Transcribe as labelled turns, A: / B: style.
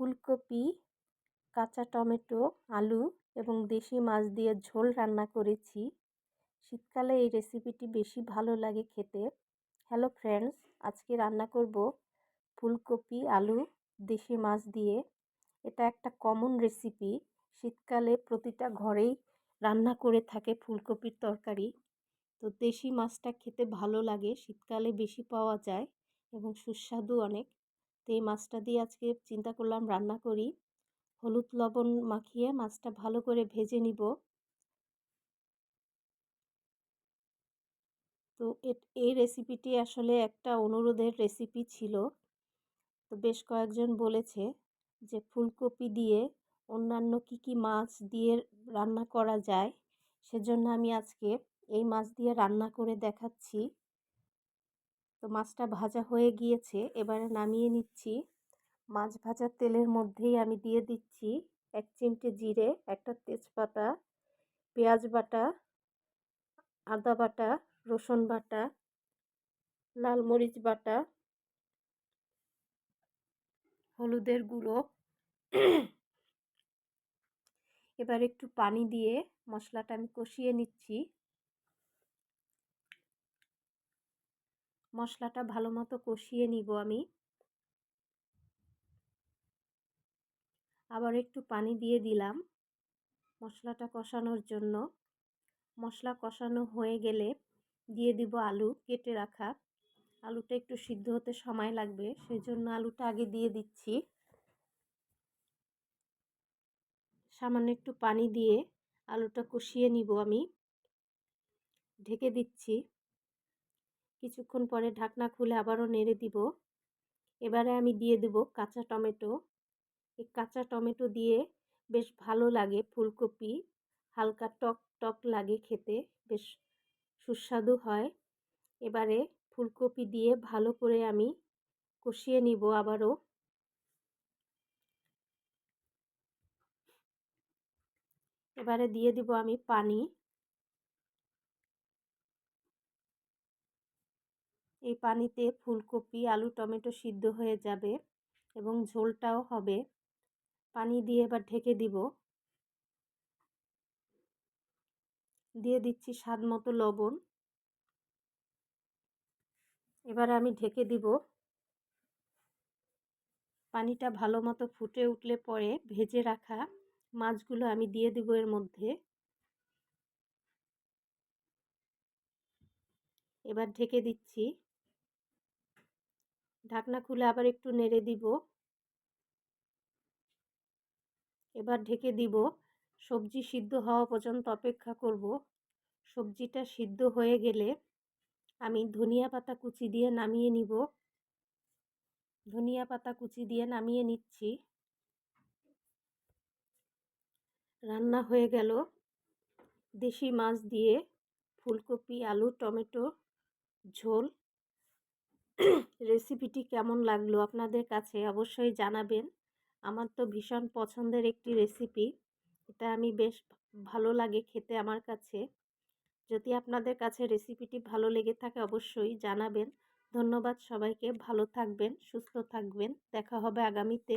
A: ফুলকপি, কাঁচা টমেটো, আলু এবং দেশি মাছ দিয়ে ঝোল রান্না করেছি। শীতকালে এই রেসিপিটি বেশি ভালো লাগে খেতে। হ্যালো ফ্রেন্ডস, আজকে রান্না করব ফুলকপি, আলু, দেশি মাছ দিয়ে। এটা একটা কমন রেসিপি। শীতকালে প্রতিটা ঘরেই রান্না করে থাকে ফুলকপির তরকারি। তো দেশি মাছটা খেতে ভালো লাগে, শীতকালে বেশি পাওয়া যায় এবং সুস্বাদু অনেক। এই মাছটা দিয়ে আজকে চিন্তা করলাম রান্না করি। হলুদ লবণ মাখিয়ে মাছটা ভালো করে ভেজে নিব। তো এই রেসিপিটি আসলে একটা অনুরোধের রেসিপি ছিল। তো বেশ কয়েকজন বলেছে যে ফুলকপি দিয়ে অন্যান্য কি কি মাছ দিয়ে রান্না করা যায়, সেজন্য আমি আজকে এই মাছ দিয়ে রান্না করে দেখাচ্ছি। তো মাছটা ভাজা হয়ে গিয়েছে, এবারে নামিয়ে নিচ্ছি। মাছ ভাজার তেলের মধ্যেই আমি দিয়ে দিচ্ছি এক চিমটে জিরে, একটা তেজপাতা, পেঁয়াজ বাটা, আদা বাটা, রসুন বাটা, লাল মরিচ বাটা, হলুদের গুঁড়ো। এবার একটু পানি দিয়ে মশলাটা আমি কষিয়ে নিচ্ছি। মশলাটা ভালো মতো কষিয়ে নিব আমি। আবার একটু পানি দিয়ে দিলাম মশলাটা কষানোর জন্য। মশলা কষানো হয়ে গেলে দিয়ে দিব আলু কেটে রাখা। আলুটা একটু সিদ্ধ হতে সময় লাগবে সেই জন্য আলুটা আগে দিয়ে দিচ্ছি। সামান্য একটু পানি দিয়ে আলুটা কষিয়ে নিব আমি। ঢেকে দিচ্ছি। কিছুক্ষণ পরে ঢাকনা খুলে আবারও নেড়ে দিব। এবারে আমি দিয়ে দেব কাঁচা টমেটো। এই কাঁচা টমেটো দিয়ে বেশ ভালো লাগে ফুলকপি। হালকা টক টক লাগে খেতে, বেশ সুস্বাদু হয়। এবারে ফুলকপি দিয়ে ভালো করে আমি কষিয়ে নিব আবারও। এবারে দিয়ে দিব আমি পানি। এই পানিতে ফুলকপি, আলু, টমেটো সিদ্ধ হয়ে যাবে এবং ঝোলটাও হবে। পানি দিয়ে এবার ঢেকে দিব। দিয়ে দিচ্ছি স্বাদ মতো লবণ। এবার আমি ঢেকে দিব। পানিটা ভালো মতো ফুটে উঠলে পরে ভেজে রাখা মাছগুলো আমি দিয়ে দিব এর মধ্যে। এবার ঢেকে দিচ্ছি ঢাকনা খুলে আবার একটু নেড়ে দিব। এবার ঢেকে দিব। সবজি সিদ্ধ হওয়া পর্যন্ত অপেক্ষা করব। সবজিটা সিদ্ধ হয়ে গেলে আমি ধনিয়া পাতা কুচি দিয়ে নামিয়ে নিব। ধনিয়া পাতা কুচি দিয়ে নামিয়ে নিচ্ছি। রান্না হয়ে গেল। দেশি মাছ দিয়ে ফুলকপি, আলু, টমেটো, ঝোল রেসিপিটি কেমন লাগল আপনাদের কাছে অবশ্যই জানাবেন। আমার তো ভীষণ পছন্দের একটি রেসিপি। এটা আমি বেশ ভালো লাগে খেতে আমার কাছে। যদি আপনাদের কাছে রেসিপিটি ভালো লেগে থাকে অবশ্যই জানাবেন। ধন্যবাদ সবাইকে। ভালো থাকবেন, সুস্থ থাকবেন। দেখা হবে আগামীতে।